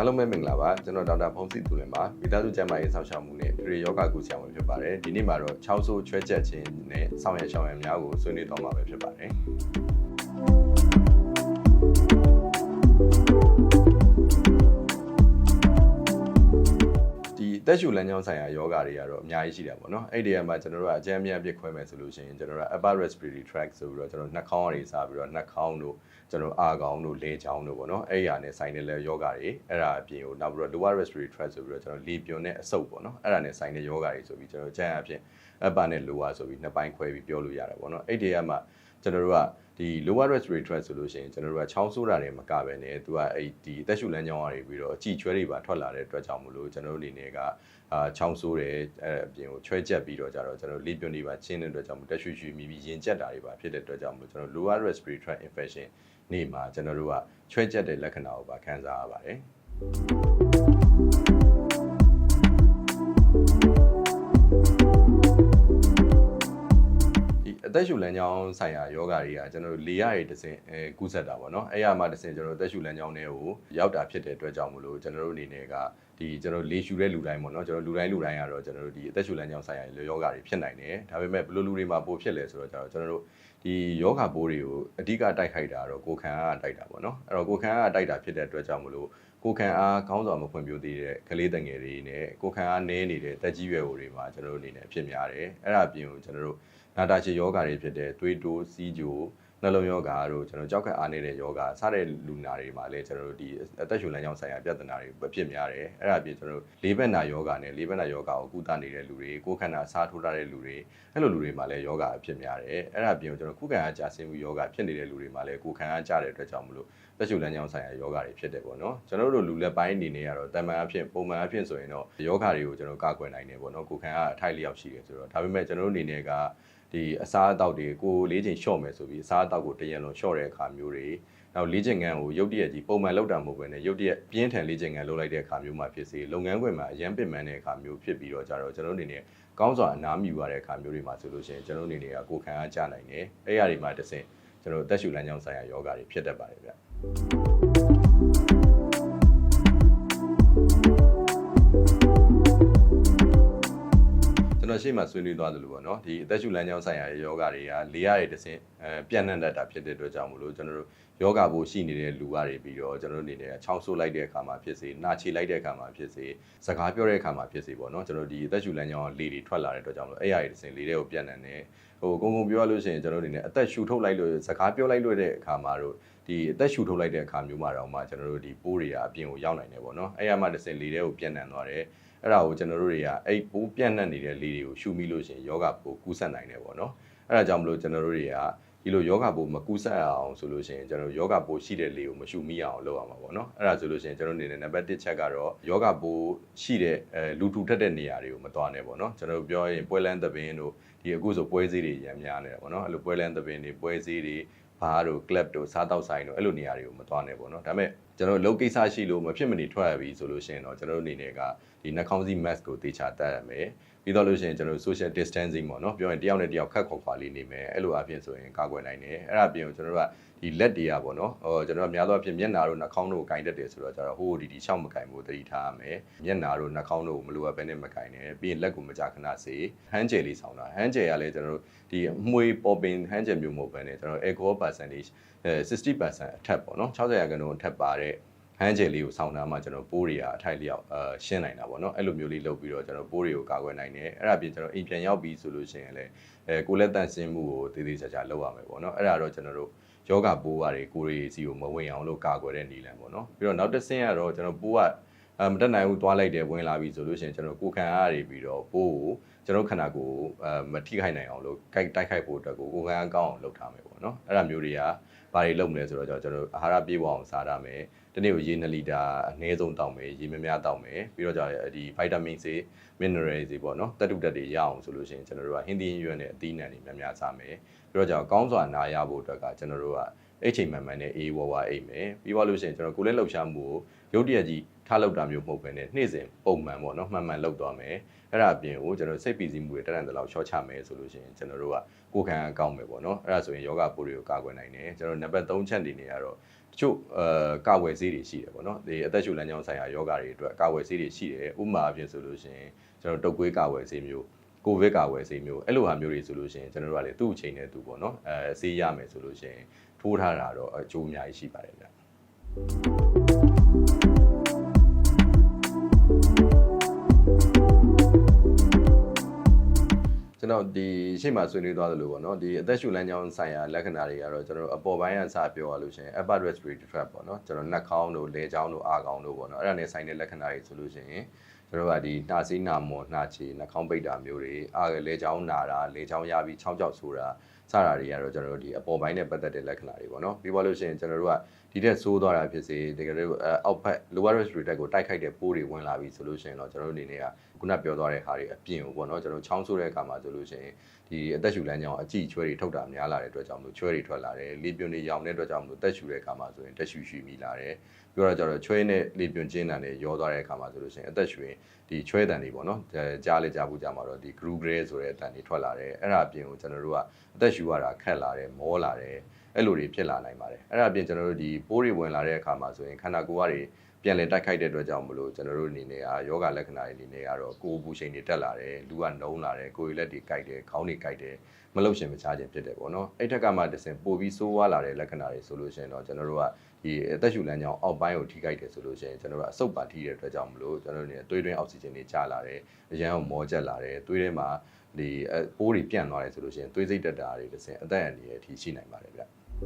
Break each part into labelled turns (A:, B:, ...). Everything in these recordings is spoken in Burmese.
A: အားလုံးပဲမင်္ဂလာပါကျွန်တော်ဒေါက်တာဖုံးစီသူလင်ပါမိသားစုကျန်းမာရေးဆောက်ရှောက်မှုနဲ့ပြည်ယောဂကုဆရာဝန်ဖြစ်ပါတယ်ဒီနေ့မှာတော့6ဆိုးချွဲချက်ခြင်းနဲ့ဆောင်းရရှောင်းရများကိုဆွေးနွေးတော့မှာပဲဖြစ်ပါတယ် ဒီအသက်ရှူလမ်းကြောင်းဆိုင်ရာယောဂတွေကတော့အများကြီးရှိတာပေါ့နော်အဲ့ဒီကမှကျွန်တော်တို့ကအကြမ်းအမြတ်ပြစ်ခွဲမယ်ဆိုလို့ရှိရင်ကျွန်တော်တို့က upper respiratory tract ဆိုပြီးတော့ကျွန်တော်နှာခေါင်းကနေစပြီးတော့နှာခေါင်းတို့ကျွန်တော်အာခေါင်းတို့လေချောင်းတို့ပေါ့နော်အဲ့ဒီဟာနဲ့ဆိုင်တဲ့လေယောဂတွေအဲ့ဒါအပြင်ကိုနောက်ပြီးတော့ lower respiratory tract ဆိုပြီးတော့ကျွန်တော်လေပြွန်နဲ့အဆုပ်ပေါ့နော်အဲ့ဒါနဲ့ဆိုင်တဲ့ယောဂတွေဆိုပြီးကျွန်တော်ကျန်းအပြင် upper နဲ့ lower ဆိုပြီးနှစ်ပိုင်းခွဲပြီးပြောလို့ရတယ်ပေါ့နော်အဲ့ဒီကမှကျွန်တော်တို့ကဒီ lower respiratory tract ဆိုလို့ရှိရင်ကျွန်တော်တို့ကချောင်းဆိုးတာတွေမကပဲねသူကအဲ့ဒီအသက်ရှူလမ်းကြောင်းကနေပြီးတော့အကြည်ချွဲတွေပါထွက်လာတဲ့အတွက်ကြောင့်မလို့ကျွန်တော်တို့အနေနဲ့ကအာချောင်းဆိုးတယ်အဲ့အပြင်ကိုချွဲချက်ပြီးတော့ကြတော့ကျွန်တော်လေးပြုံးတွေပါချင်းတဲ့အတွက်ကြောင့်မလို့တက်ရှူရှူမိပြီးရင်ကျက်တာတွေပါဖြစ်တဲ့အတွက်ကြောင့်မလို့ကျွန်တော် lower respiratory tract infection နေ့မှာကျွန်တော်တို့ကချွဲချက်တဲ့လက္ခဏာကိုပါခံစားရပါတယ် အသက်ရှူလမ်းကြောင်းဆိုင်ရာယောဂတွေကကျွန်တော်တို့လေရရည်တစ်စင်အဲကူးဆက်တာပေါ့နော်အဲ့ရမှာတစ်စင်ကျွန်တော်တို့အသက်ရှူလမ်းကြောင်းတွေကိုရောက်တာဖြစ်တဲ့အတွက်ကြောင့်မလို့ကျွန်တော်တို့အနေနဲ့ကဒီကျွန်တော်လေရှူတဲ့လူတိုင်းပေါ့နော်ကျွန်တော်လူတိုင်းလူတိုင်းကတော့ကျွန်တော်တို့ဒီအသက်ရှူလမ်းကြောင်းဆိုင်ရာယောဂတွေဖြစ်နိုင်တယ်ဒါပေမဲ့ဘယ်လိုလူတွေမှာပိုဖြစ်လဲဆိုတော့ကျွန်တော်တို့ဒီယောဂပိုးတွေကိုအဓိကတိုက်ခိုက်တာတော့ကိုယ်ခံအားကတိုက်တာပေါ့နော်အဲ့တော့ကိုယ်ခံအားကတိုက်တာဖြစ်တဲ့အတွက်ကြောင့်မလို့ ကိုယ်ခံအားကောင်းစွာမဖွံ့ဖြိုးသေးတဲ့ကလေးတငယ်တွေနဲ့ကိုယ်ခံအားနည်းနေတဲ့တက်ကြီးရွယ်အိုတွေမှာကျွန်တော်တို့အနေနဲ့ဖြစ်များတယ်အဲ့ဒါအပြင်ကိုကျွန်တော်တို့နာတာချေယောဂါတွေဖြစ်တဲ့သွေးတိုးစီးကြို နှလုံးယောဂါတို့ကျွန်တော်ကြောက်ခက်အားနေတဲ့ယောဂါစတဲ့လူနာတွေမှာလည်းကျွန်တော်တို့ဒီအသက်ရှူလမ်းကြောင်းဆိုင်ရာပြဿနာတွေဖြစ်များတယ်အဲ့ဒါအပြင်ကျွန်တော်တို့လေးဘက်နာယောဂါနဲ့လေးဘက်နာယောဂါကိုကုသနေတဲ့လူတွေကိုယ်ခန္ဓာစားထိုးထားတဲ့လူတွေအဲ့လိုလူတွေမှာလည်းယောဂါဖြစ်များတယ်အဲ့ဒါအပြင်ကျွန်တော်ခုခံအားကြာဆင်းမှုယောဂါဖြစ်နေတဲ့လူတွေမှာလည်းကိုယ်ခံအားကျတဲ့အတွက်ကြောင့်မလို့သက်ရှူလမ်းကြောင်းဆိုင်ရာယောဂါတွေဖြစ်တယ်ပေါ့နော်ကျွန်တော်တို့လူလက်ပိုင်းအနေနဲ့ကတော့တမန်အဖြစ်ပုံမှန်အဖြစ်ဆိုရင်တော့ယောဂါတွေကိုကျွန်တော်ကာကွယ်နိုင်တယ်ပေါ့နော်ကိုယ်ခံအားအထိုက်လျောက်ရှိတယ်ဆိုတော့ဒါပေမဲ့ကျွန်တော်တို့အနေနဲ့က ဒီအစားအသောက်တွေကိုလေးချိန်လျှော့မယ်ဆိုပြီးအစားအသောက်ကိုတရံလုံးလျှော့တဲ့အခါမျိုးတွေနောက်လေးချိန်ငန်းကိုရုတ်တရက်ကြီးပုံမှန်လောက်တာမဟုတ်ဘဲနဲ့ရုတ်တရက်ပြင်းထန်လေးချိန်ငန်းလုပ်လိုက်တဲ့အခါမျိုးမှာဖြစ်စေလုပ်ငန်းခွင်မှာအရန်ပင်ပန်းတဲ့အခါမျိုးဖြစ်ပြီးတော့ကြတော့ကျွန်တော်တို့အနေနဲ့ကောင်းစွာအနားမြူရတဲ့အခါမျိုးတွေမှာဆိုလို့ရှိရင်ကျွန်တော်တို့အနေနဲ့ကကိုယ်ခံအားကျနိုင်တယ်အဲ့ရတွေမှာတစ်ဆင့်ကျွန်တော်တို့အသက်ရှူလမ်းကြောင်းဆိုင်ရာယောဂါတွေဖြစ်တတ်ပါတယ်ဗျ ရှေ့မှာဆွေးနွေးသွားသလိုပေါ့နော်ဒီအသက်ရှူလမ်းကြောင်းဆိုင်ရာယောဂတွေကလေးရတဲ့တစ်ဆင့်အဲပြန့်နှံ့တတ်တာဖြစ်တဲ့အတွက်ကြောင့်မလို့ကျွန်တော်တို့ယောဂဘိုးရှိနေတဲ့လူတွေပြီးတော့ကျွန်တော်တို့အနေနဲ့ချောင်းဆိုးလိုက်တဲ့အခါမှာဖြစ်စေနာချီလိုက်တဲ့အခါမှာဖြစ်စေစကားပြောတဲ့အခါမှာဖြစ်စေပေါ့နော်ကျွန်တော်ဒီအသက်ရှူလမ်းကြောင်းလေတွေထွက်လာတဲ့အတွက်ကြောင့်မလို့အဲ့ရတဲ့တစ်ဆင့်လေးတွေကိုပြန့်နှံ့နေဟိုကုံကုံပြောရလို့ရှိရင်ကျွန်တော်တို့အနေနဲ့အသက်ရှူထုတ်လိုက်လို့စကားပြောလိုက်လို့တဲ့အခါမှာတော့ဒီအသက်ရှူထုတ်လိုက်တဲ့အခါမျိုးမှာတော့မှကျွန်တော်တို့ဒီပိုးတွေကအပြင်ကိုရောက်နိုင်တယ်ပေါ့နော်အဲ့ရမှတစ်ဆင့်လေးတွေကိုပြန့်နှံ့သွားတယ် အဲ့ဒါကိုကျွန်တော်တို့တွေကအဲ့ပိုးပြန့်နှံ့နေတဲ့လေတွေကိုရှုမိလို့ရှိရင်ယောဂပိုးကူးဆက်နိုင်တယ်ပေါ့နော်အဲ့ဒါကြောင့်မလို့ကျွန်တော်တို့တွေကဒီလိုယောဂပိုးမကူးဆက်အောင်ဆိုလို့ရှိရင်ကျွန်တော်ယောဂပိုးရှိတဲ့လေကိုမရှုမိအောင်လုပ်ရမှာပေါ့နော်အဲ့ဒါဆိုလို့ရှိရင်ကျွန်တော်အနေနဲ့နံပါတ်1ချက်ကတော့ယောဂပိုးရှိတဲ့အဲလူထူထက်တဲ့နေရာတွေကိုမသွားနဲ့ပေါ့နော်ကျွန်တော်တို့ပြောရင်ပွဲလန်းသပင်းတို့ဒီအခုဆိုပွဲစည်းတွေရံများနေတာပေါ့နော်အဲ့လိုပွဲလန်းသပင်းတွေပွဲစည်းတွေဘားတို့ club တို့စားတောက်ဆိုင်တို့အဲ့လိုနေရာတွေကိုမသွားနဲ့ပေါ့နော်ဒါပေမဲ့ ကျွန်တော်တို့လုပ်ကိစ္စရှိလို့မဖြစ်မနေထွက်ရပြီဆိုလို့ရှိရင်တော့ကျွန်တော်တို့အနေနဲ့ကဒီနှာခေါင်းစည်း mask ကိုတေချာတတ်ရမယ်ပြီးတော့လို့ရှိရင်ကျွန်တော်တို့ social distancing ပေါ့နော်ပြောရင်တယောက်နဲ့တယောက်ခက်ခွာခွာလေးနေမယ်အဲ့လိုအပြင်ဆိုရင်ကာကွယ်နိုင်တယ်အဲ့ဒါအပြင်ကိုကျွန်တော်တို့ကဒီလက်တွေကပေါ့နော်ဟိုကျွန်တော်တို့များသောအားဖြင့်မျက်နာတို့နှာခေါင်းတို့ကိုကင်တတ်တယ်ဆိုတော့ကျတော့ဟိုဒီဒီရှောက်မကင်ဘူးတတိထားရမယ်မျက်နာတို့နှာခေါင်းတို့ကိုမလိုအပ်ဘဲနဲ့မကင်နဲ့ပြီးရင်လက်ကိုမကြခဏစေဟန်းကျယ်လေးဆောင်းတာဟန်းကျယ်ကလည်းကျွန်တော်တို့ဒီအမွေပေါ်ပင်ဟန်းကျယ်မျိုးမဟုတ်ဘဲနဲ့ကျွန်တော် alcohol percentage အဲ60%အထက်ပေါ့နော်60ရာခိုင်နှုန်းအထက်ပါတဲ့ ဟန်းကျယ်လေးကိုဆောင်းတာမှကျွန်တော်ပိုးတွေကအထိုက်လျောက်အာရှင်းနိုင်တာပေါ့နော်အဲ့လိုမျိုးလေးလုပ်ပြီးတော့ကျွန်တော်ပိုးတွေကိုကာကွယ်နိုင်တယ်အဲ့ဒါပြင်ကျွန်တော်အိမ်ပြန်ရောက်ပြီးဆိုလို့ရှိရင်လည်းအဲကိုလက်တန့်ရှင်းမှုကိုတည်တည်ချာချာလုပ်ရမယ်ပေါ့နော်အဲ့ဒါတော့ကျွန်တော်တို့ယောဂပိုးရတယ်ကိုရီစီကိုမဝင်အောင်လို့ကာကွယ်တဲ့နည်းလမ်းပေါ့နော်ပြီးတော့နောက်တစ်ဆင့်ကတော့ကျွန်တော်ပိုးကအဲမတက်နိုင်ဘူးသွားလိုက်တယ်ဝင်လာပြီဆိုလို့ရှိရင်ကျွန်တော်ကိုခံအားတွေပြီးတော့ပိုးကိုကျွန်တော်ခန္ဓာကိုယ်အဲမထိခိုက်နိုင်အောင်လို့တိုက်တိုက်ခိုက်ဖို့အတွက်ကိုကိုခံအားကောင်းအောင်လုပ်ထားမယ်ပေါ့နော်အဲ့ဒါမျိုးတွေက ဘာတွေလုပ်မလဲဆိုတော့ကျွန်တော်တို့အာဟာရပြေးပေါ်အောင်စားရမယ်ဒီနေ့ကိုရေ2လီတာအနည်းဆုံးတောက်မယ်ရေများများတောက်မယ်ပြီးတော့ကြာဒီဗိုက်တာမင်ဆေး mineral တွေပေါ့နော်တက်တုတက်တွေရအောင်ဆိုလို့ရှိရင်ကျွန်တော်တို့ကဟင်းသီးရွက်နဲ့အသီးနှံတွေများများစားမယ်ပြီးတော့ကြာကောင်းစွာနာရဖို့အတွက်ကကျွန်တော်တို့ကအိတ်ချိန်မှန်မှန်နဲ့အေးဝါးဝါအိတ်မယ်ပြီးသွားလို့ရှိရင်ကျွန်တော်ကိုယ်လက်လှုပ်ရှားမှုကိုရုတ်တရက်ကြီး ထားလောက်တာမျိုးမဟုတ်ဘဲနဲ့နေ့စဉ်ပုံမှန်ပေါ့နော်မှန်မှန်လုပ်သွားမယ်အဲ့ဒါအပြင်ကိုကျွန်တော်စိတ်ပီစီမှုတွေတက်တန်တလောက်ရှော့ချမယ်ဆိုလို့ရှိရင်ကျွန်တော်တို့ကကိုယ်ခံအကောင်းမယ်ပေါ့နော်အဲ့ဒါဆိုရင်ယောဂပိုးတွေကိုကာကွယ်နိုင်တယ်ကျွန်တော်နံပါတ်3ချက်အနေနဲ့ကတော့ချို့အဲကာဝယ်ဆေးတွေရှိတယ်ပေါ့နော်ဒီအသက်ရှူလမ်းကြောင်းဆိုင်ရာယောဂတွေအတွက်ကာဝယ်ဆေးတွေရှိတယ်ဥပမာအဖြစ်ဆိုလို့ရှိရင်ကျွန်တော်တုပ်ကွေးကာဝယ်ဆေးမျိုးကိုဗစ်ကာဝယ်ဆေးမျိုးအဲ့လိုဟာမျိုးတွေဆိုလို့ရှိရင်ကျွန်တော်တို့ကလေသူ့အချိန်နဲ့သူပေါ့နော်အဲဆေးရမယ်ဆိုလို့ရှိရင်ထိုးထားတာတော့အကျိုးအများကြီးရှိပါတယ်ဗျ ကျွန်တော်ဒီရှေ့မှာဆွေးနွေးသွားသလိုပေါ့နော်ဒီအသက်ရှူလမ်းကြောင်းဆိုင်ရာလက္ခဏာတွေကတော့ကျွန်တော်တို့အပေါ်ပိုင်းကစပြောရလို့ရှိရင် upper respiratory tract ပေါ့နော်ကျွန်တော်နှာခေါင်းတို့လေချောင်းတို့အာခေါင်းတို့ပေါ့နော်အဲ့ဒါနဲ့ဆိုင်တဲ့လက္ခဏာတွေဆိုလို့ရှိရင်ကျွန်တော်တို့ကဒီနှာစေးနှာမော်နှာချေနှာခေါင်းပိတ်တာမျိုးတွေအာလေချောင်းနာတာလေချောင်းရပြီးချောင်းကြောက်ဆိုတာစတာတွေကတော့ကျွန်တော်တို့ဒီအပေါ်ပိုင်းနဲ့ပတ်သက်တဲ့လက္ခဏာတွေပေါ့နော်ပြီးပါလို့ရှိရင်ကျွန်တော်တို့က ဒီတက်ဆိုးသွားတာဖြစ်စေတကယ်လို့အောက်ဖက် lower respiratory tract ကိုတိုက်ခိုက်တဲ့ပိုးတွေဝင်လာပြီဆိုလို့ရှိရင်တော့ကျွန်တော်တို့အနေနဲ့ကခုနပြောသွားတဲ့ဟာတွေအပြင်ကိုပေါ့နော်ကျွန်တော်ချောင်းဆိုးတဲ့အခါမှာဆိုလို့ရှိရင်ဒီအသက်ရှူလမ်းကြောင်းအကြည့်ချွဲတွေထုတ်တာများလာတဲ့အတွက်ကြောင့်မလို့ချွဲတွေထွက်လာတယ်လေပြွန်တွေရောင်တဲ့အတွက်ကြောင့်မလို့တက်ရှူတဲ့အခါမှာဆိုရင်တက်ရှူရှူမိလာတယ်ပြောတော့ကျတော့ချွဲနဲ့လေပြွန်ကျင်းတန်တွေရောသွားတဲ့အခါမှာဆိုလို့ရှိရင်အသက်ရှူရင်ဒီချွဲတန်တွေပေါ့နော်ကြားလေကြားဘူးကြားမှာတော့ဒီ group gray ဆိုတဲ့အတန်တွေထွက်လာတယ်အဲ့ဒါအပြင်ကိုကျွန်တော်တို့ကအသက်ရှူရတာခက်လာတယ်မောလာတယ် အဲ့လိုတွေဖြစ်လာနိုင်ပါတယ်အဲ့ဒါအပြင်ကျွန်တော်တို့ဒီပိုးတွေဝင်လာတဲ့အခါမှာဆိုရင်ခန္ဓာကိုယ်ကတွေပြန်လည်တိုက်ခိုက်တဲ့အတွက်ကြောင့်မလို့ကျွန်တော်တို့အနေနဲ့ကယောဂလက္ခဏာတွေအနေနဲ့ကတော့ကိုယ်ပူချိန်တွေတက်လာတယ်လူကနှုံးလာတယ်ကိုယ်ရည်လက်တွေကိုက်တယ်ခေါင်းတွေကိုက်တယ်မလုရှင်မချခြင်းဖြစ်တယ်ပေါ့နော်အဲ့ထက်ကမှတစ်ဆင့်ပိုပြီးဆိုးဝါးလာတဲ့လက္ခဏာတွေဆိုလို့ရှိရင်တော့ကျွန်တော်တို့ကဒီအသက်ရှူလမ်းကြောင်းအောက်ပိုင်းကိုထိခိုက်တယ်ဆိုလို့ရှိရင်ကျွန်တော်တို့ကအဆုတ်ပါထိတဲ့အတွက်ကြောင့်မလို့ကျွန်တော်တို့နေသွေးတွင်းအောက်ဆီဂျင်တွေကျလာတယ်အရန်ကိုမောကျက်လာတယ်သွေးထဲမှာဒီပိုးတွေပြန့်သွားတယ်ဆိုလို့ရှိရင်သွေးစိတ်တက်တာတွေတစ်ဆင့်အသက်အန္တရာယ်အထိရှိနိုင်ပါတယ်ဗျ အသ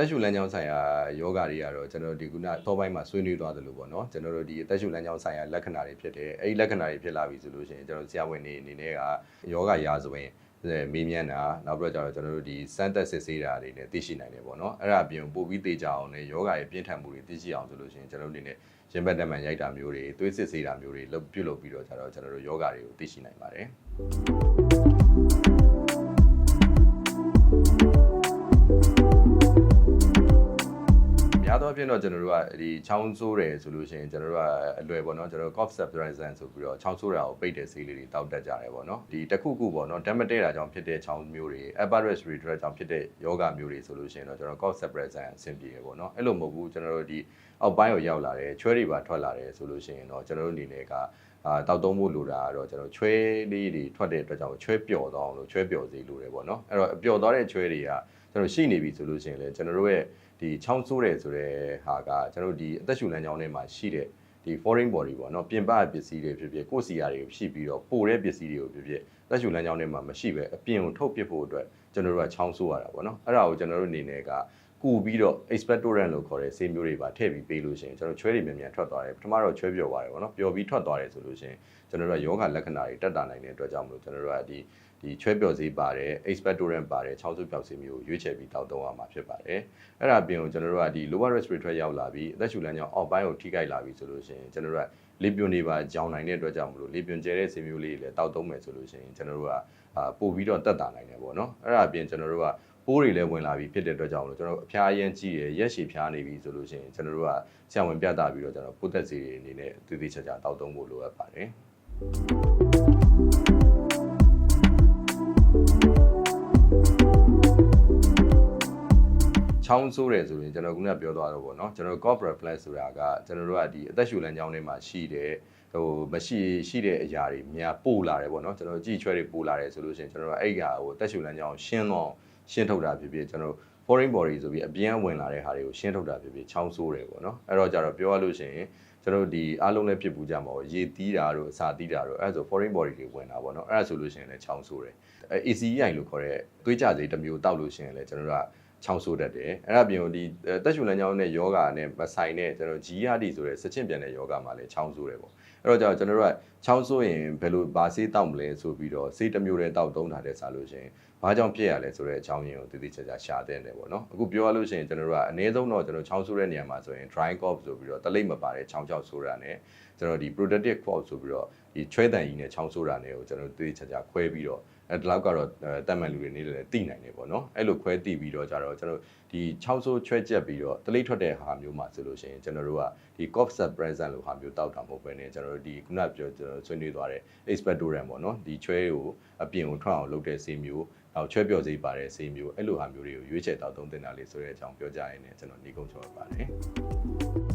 A: က်ရှူလမ်းကြောင်းဆိုင်ရာယောဂတွေကတော့ကျွန်တော်တို့ဒီခုနသောပိုင်းမှာဆွေးနွေးသွားသလိုပေါ့နော်ကျွန်တော်တို့ဒီအသက်ရှူလမ်းကြောင်းဆိုင်ရာလက္ခဏာတွေဖြစ်တယ်အဲ့ဒီလက္ခဏာတွေဖြစ်လာပြီဆိုလို့ရှိရင်ကျွန်တော်ဆရာဝန်တွေအနေနဲ့ကယောဂရာဇဝင် မေးမြန်းတာနောက်ပြီးတော့ကျွန်တော်တို့ဒီစမ်းသက်စစ်ဆေးတာတွေနဲ့သိရှိနိုင်တယ်ပေါ့နော်အဲ့ဒါအပြင်ပို့ပြီးသိကြအောင်လည်းယောဂရဲ့ပြင်းထန်မှုတွေသိရှိအောင်ဆိုလို့ရှိရင်ကျွန်တော်တို့အနေနဲ့ရင်ဘတ်တမန်ရိုက်တာမျိုးတွေသွေးစစ်ဆေးတာမျိုးတွေလုပ်ပြုလုပ်ပြီးတော့ကျတော့ကျွန်တော်တို့ယောဂတွေကိုသိရှိနိုင်ပါတယ် များသောအားဖြင့်တော့ကျွန်တော်တို့ကဒီချောင်းဆိုးတယ်ဆိုလို့ရှိရင်ကျွန်တော်တို့ကအလွယ်ပေါ့နော်ကျွန်တော်တို့ cough suppressant ဆိုပြီးတော့ချောင်းဆိုးတာကိုပိတ်တဲ့ဆေးလေးတွေတောက်တက်ကြတယ်ပေါ့နော်ဒီတစ်ခုခုပေါ့နော်ဓာတ်မတည့်တာကြောင့်ဖြစ်တဲ့ချောင်းမျိုးတွေ upper respiratory ကြောင့်ဖြစ်တဲ့ယောဂမျိုးတွေဆိုလို့ရှိရင်တော့ကျွန်တော် cough suppressant အဆင်ပြေရပေါ့နော်အဲ့လိုမဟုတ်ဘူးကျွန်တော်တို့ဒီအောက်ပိုင်းကိုရောက်လာတယ်ချွဲတွေပါထွက်လာတယ်ဆိုလို့ရှိရင်တော့ကျွန်တော်တို့အနေနဲ့ကအာတောက်သုံးဖို့လိုတာကတော့ကျွန်တော်ချွဲလေးတွေထွက်တဲ့အတွက်ကြောင့်ချွဲပျော်သွားအောင်လို့ချွဲပျော်စေလိုတယ်ပေါ့နော်အဲ့တော့ပျော်သွားတဲ့ချွဲတွေကကျွန်တော်ရှိနေပြီဆိုလို့ရှိရင်လည်းကျွန်တော်တို့ရဲ့ ဒီချောင်းဆိုးတယ်ဆိုတဲ့ဟာကကျွန်တော်တို့ဒီအသက်ရှူလမ်းကြောင်းထဲမှာရှိတဲ့ဒီ foreign body ပေါ့နော်ပြင်ပပစ္စည်းတွေဖြစ်ဖြစ်ကိုယ်စီယာတွေဖြစ်ပြီးတော့ပိုတဲ့ပစ္စည်းတွေကိုဖြစ်ဖြစ်အသက်ရှူလမ်းကြောင်းထဲမှာမရှိပဲအပြင်ကိုထုတ်ပစ်ဖို့အတွက်ကျွန်တော်တို့ကချောင်းဆိုးရတာပေါ့နော်အဲ့ဒါကိုကျွန်တော်တို့အနေနဲ့ကကူပြီးတော့ expectorant လို့ခေါ်တဲ့ဆေးမျိုးတွေပါထည့်ပြီးပေးလို့ရှိရင်ကျွန်တော်ချွဲတွေမြန်မြန်ထွက်သွားတယ်ပထမတော့ချွဲပျော်သွားတယ်ပေါ့နော်ပျော်ပြီးထွက်သွားတယ်ဆိုလို့ရှိရင်ကျွန်တော်တို့ကယောဂလက္ခဏာတွေတက်တာနိုင်တဲ့အတွက်ကြောင့်မလို့ကျွန်တော်တို့ကဒီ ဒီချွဲပျော်စေးပါတယ် expectorant ပါတယ်ချောင်းစုပျောက်စေးမျိုးကိုရွေးချယ်ပြီးတောက်သုံးရမှာဖြစ်ပါတယ်အဲ့ဒါပြင်ကိုကျွန်တော်တို့ကဒီ lower respiratory ရောက်လာပြီးအသက်ရှူလမ်းကြောင်းအောက်ပိုင်းကိုထိခိုက်လာပြီးဆိုလို့ရှိရင်ကျွန်တော်တို့ကလေပြွန်တွေပါကြောင်နိုင်တဲ့အတွက်ကြောင့်မလို့လေပြွန်ကျဲတဲ့ဆေးမျိုးလေးတွေလည်းတောက်သုံးမယ်ဆိုလို့ရှိရင်ကျွန်တော်တို့ကအာပို့ပြီးတော့တက်တာနိုင်တယ်ပေါ့နော်အဲ့ဒါပြင်ကျွန်တော်တို့ကပိုးတွေလည်းဝင်လာပြီးဖြစ်တဲ့အတွက်ကြောင့်မလို့ကျွန်တော်တို့အဖျားအရန်ကြီးရရက်ရှည်ဖျားနေပြီဆိုလို့ရှိရင်ကျွန်တော်တို့ကဆရာဝန်ပြတာပြီးတော့ကျွန်တော်ပိုးသက်စီတွေအနေနဲ့တည်တည်ချာချာတောက်သုံးဖို့လိုအပ်ပါတယ် ချောင်းဆိုးတယ်ဆိုရင်ကျွန်တော်ခုနကပြောသွားတော့ဗောနော်ကျွန်တော် corporate flash ဆိုတာကကျွန်တော်တို့ကဒီအသက်ရှူလမ်းကြောင်းထဲမှာရှိတဲ့ဟိုမရှိရှိတဲ့အရာတွေများပို့လာတယ်ဗောနော်ကျွန်တော်ကြည့်ချွဲတွေပို့လာတယ်ဆိုလို့ရှိရင်ကျွန်တော်တို့အဲ့ဒီဟာကိုအသက်ရှူလမ်းကြောင်းရှင်းတော့ရှင်းထုတ်တာဖြစ်ဖြစ်ကျွန်တော် foreign body ဆိုပြီးအပြင်းဝင်လာတဲ့ဟာတွေကိုရှင်းထုတ်တာဖြစ်ဖြစ်ချောင်းဆိုးတယ်ဗောနော်အဲ့တော့ကြတော့ပြောရလို့ရှိရင်ကျွန်တော်တို့ဒီအားလုံးလည်းဖြစ်ပူကြမှာပေါ့ရေတီးတာတို့အစာတီးတာတို့အဲ့ဒါဆို foreign body တွေဝင်တာပေါ့နော်အဲ့ဒါဆိုလို့ရှိရင်လည်းချောင်းဆိုးတယ် ACEI လို့ခေါ်တဲ့သွေးကြစိတစ်မျိုးတောက်လို့ရှိရင်လည်းကျွန်တော်တို့က ချောင်းဆိုးတတ်တယ်အဲ့ဒါပြင်ကိုဒီတက်ရှူလမ်းကြောင်းနဲ့ယောဂာနဲ့မဆိုင်တဲ့ကျွန်တော် GRD ဆိုတဲ့စချင်ပြန်တဲ့ယောဂမှာလည်းချောင်းဆိုးတယ်ပေါ့အဲ့တော့ကျွန်တော်တို့ကချောင်းဆိုးရင်ဘယ်လိုဗာဆေးတောက်မလဲဆိုပြီးတော့ဆေးတစ်မျိုးတည်းတောက်သုံးတာတဲ့စားလို့ရှိရင်ဘာကြောင့်ဖြစ်ရလဲဆိုတဲ့အကြောင်းရင်းကိုတည်တည်ချာချာရှာတဲ့တယ်ပေါ့နော်အခုပြောရလို့ရှိရင်ကျွန်တော်တို့ကအနည်းဆုံးတော့ကျွန်တော်ချောင်းဆိုးတဲ့နေရာမှာဆိုရင် dry cough ဆိုပြီးတော့တလိပ်မပါတဲ့ချောင်းချောက်ဆိုးတာနဲ့ကျွန်တော်ဒီ protective cough ဆိုပြီးတော့ဒီချွဲတန်ကြီးနဲ့ချောင်းဆိုးတာနဲ့ကိုကျွန်တော်တည်တည်ချာချာခွဲပြီးတော့ ဒီလောက်ကတော့အဲတက်မှန်လူတွေနေလည်းသိနိုင်တယ်ပေါ့နော်အဲ့လိုခွဲသိပြီးတော့ကြတော့ကျွန်တော်ဒီ6ဆိုးချွဲချက်ပြီးတော့တလိထွက်တဲ့ဟာမျိုးမှာဆိုလို့ရှိရင်ကျွန်တော်တို့ကဒီ cough sub present လို့ဟာမျိုးတောက်တာမဟုတ်ဘဲねကျွန်တော်တို့ဒီခုနပြောကျွန်တော်ဆွေးနွေးသွားတဲ့ expectorant ပေါ့နော်ဒီချွဲကိုအပြင်ကိုထွက်အောင်လုပ်တဲ့ဆေးမျိုးနောက်ချွဲပြော့စေးပါတဲ့ဆေးမျိုးအဲ့လိုဟာမျိုးတွေကိုရွေးချယ်တောက်သုံးတင်တာလေးဆိုတဲ့အကြောင်းပြောကြရရင်လည်းကျွန်တော်ညီကုန်းချောပါတယ်